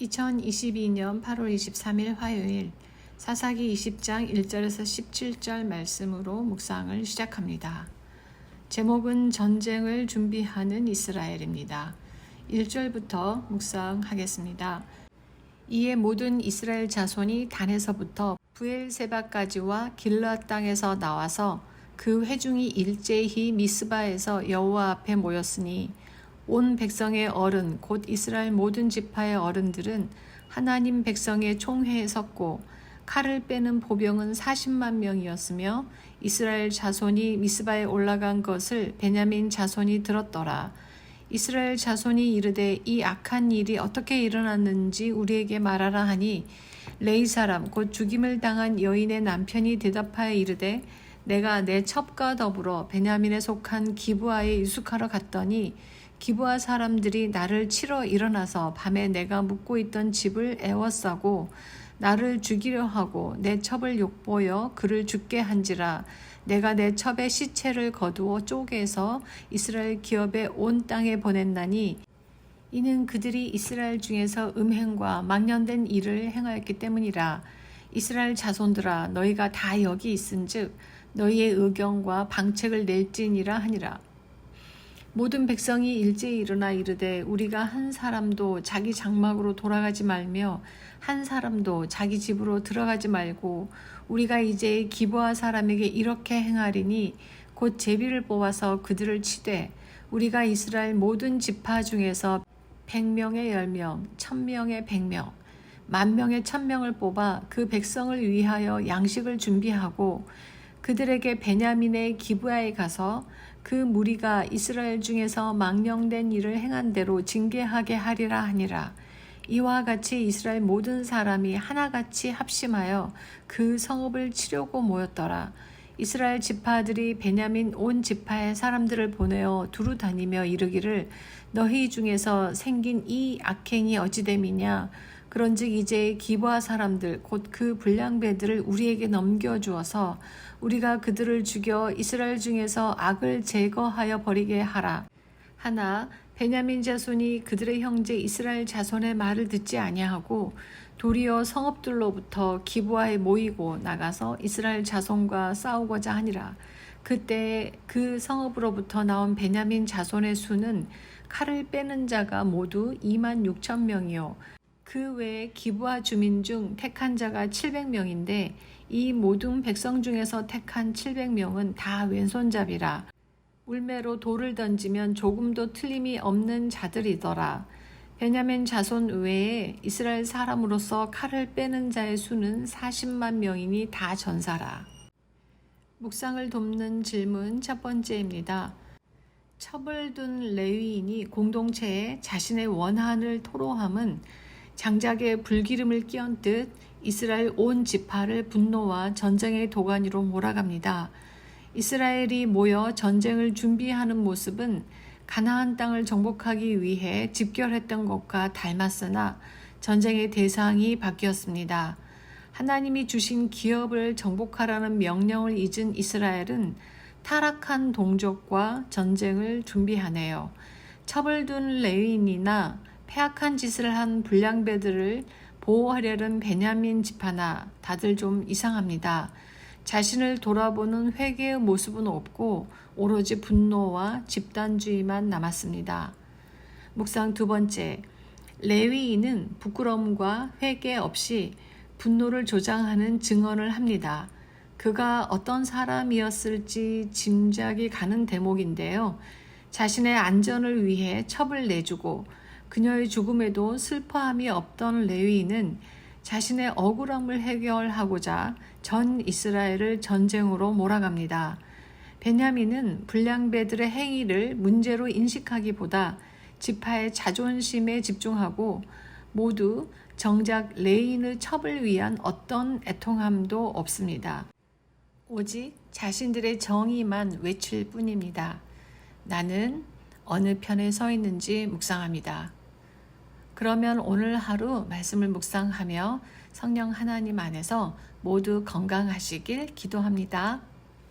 2022년 8월 23일 화요일 사사기 20장 1절에서 17절 말씀으로 묵상을 시작합니다. 제목은 전쟁을 준비하는 이스라엘입니다. 1절부터 묵상하겠습니다. 이에 모든 이스라엘 자손이 단에서부터 부엘세바까지와 길르앗 땅에서 나와서 그 회중이 일제히 미스바에서 여호와 앞에 모였으니 온 백성의 어른 곧 이스라엘 모든 지파의 어른들은 하나님 백성의 총회에 섰고 칼을 빼는 보병은 40만 명이었으며 이스라엘 자손이 미스바에 올라간 것을 베냐민 자손이 들었더라. 이스라엘 자손이 이르되 이 악한 일이 어떻게 일어났는지 우리에게 말하라 하니 레이 사람 곧 죽임을 당한 여인의 남편이 대답하여 이르되 내가 내 첩과 더불어 베냐민에 속한 기부아에 유숙하러 갔더니 기부아 사람들이 나를 치러 일어나서 밤에 내가 묵고 있던 집을 애워싸고 나를 죽이려 하고 내 첩을 욕보여 그를 죽게 한지라 내가 내 첩의 시체를 거두어 쪼개서 이스라엘 기업의 온 땅에 보냈나니 이는 그들이 이스라엘 중에서 음행과 망년된 일을 행하였기 때문이라. 이스라엘 자손들아 너희가 다 여기 있은즉 너희의 의경과 방책을 낼지니라 하니라 모든 백성이 일제히 일어나 이르되 우리가 한 사람도 자기 장막으로 돌아가지 말며 한 사람도 자기 집으로 들어가지 말고 우리가 이제 기부하 사람에게 이렇게 행하리니 곧 제비를 뽑아서 그들을 치되 우리가 이스라엘 모든 지파 중에서 백명의 열명, 천명의 백명, 만명의 천명을 뽑아 그 백성을 위하여 양식을 준비하고 그들에게 베냐민의 기부하에 가서 그 무리가 이스라엘 중에서 망령된 일을 행한 대로 징계하게 하리라 하니라. 이와 같이 이스라엘 모든 사람이 하나같이 합심하여 그 성읍을 치려고 모였더라. 이스라엘 지파들이 베냐민 온 지파의 사람들을 보내어 두루 다니며 이르기를 너희 중에서 생긴 이 악행이 어찌됨이냐 그런즉 이제 기부하 사람들 곧 그 불량배들을 우리에게 넘겨 주어서 우리가 그들을 죽여 이스라엘 중에서 악을 제거하여 버리게 하라. 하나 베냐민 자손이 그들의 형제 이스라엘 자손의 말을 듣지 아니하고 도리어 성읍들로부터 기부하에 모이고 나가서 이스라엘 자손과 싸우고자 하니라. 그때 그 성읍으로부터 나온 베냐민 자손의 수는 칼을 빼는 자가 모두 2만 6천 명이요. 그 외에 기부하 주민 중 택한 자가 700명인데 이 모든 백성 중에서 택한 700명은 다 왼손잡이라. 울매로 돌을 던지면 조금도 틀림이 없는 자들이더라. 베냐민 자손 외에 이스라엘 사람으로서 칼을 빼는 자의 수는 40만 명이니 다 전사라. 묵상을 돕는 질문 첫 번째입니다. 첩을 둔 레위인이 공동체에 자신의 원한을 토로함은 장작에 불기름을 끼얹 듯 이스라엘 온 지파를 분노와 전쟁의 도가니로 몰아갑니다. 이스라엘이 모여 전쟁을 준비하는 모습은 가나안 땅을 정복하기 위해 집결했던 것과 닮았으나 전쟁의 대상이 바뀌었습니다. 하나님이 주신 기업을 정복하라는 명령을 잊은 이스라엘은 타락한 동족과 전쟁을 준비하네요. 첩을 둔 레위인이나 폐악한 짓을 한 불량배들을 보호하려는 베냐민 집하나 다들 좀 이상합니다. 자신을 돌아보는 회개의 모습은 없고 오로지 분노와 집단주의만 남았습니다. 묵상 두 번째, 레위인은 부끄러움과 회개 없이 분노를 조장하는 증언을 합니다. 그가 어떤 사람이었을지 짐작이 가는 대목인데요. 자신의 안전을 위해 첩을 내주고 그녀의 죽음에도 슬퍼함이 없던 레위인은 자신의 억울함을 해결하고자 전 이스라엘을 전쟁으로 몰아갑니다. 베냐민은 불량배들의 행위를 문제로 인식하기보다 지파의 자존심에 집중하고 모두 정작 레인의 첩을 위한 어떤 애통함도 없습니다. 오직 자신들의 정의만 외칠 뿐입니다. 나는 어느 편에 서 있는지 묵상합니다. 그러면 오늘 하루 말씀을 묵상하며 성령 하나님 안에서 모두 건강하시길 기도합니다.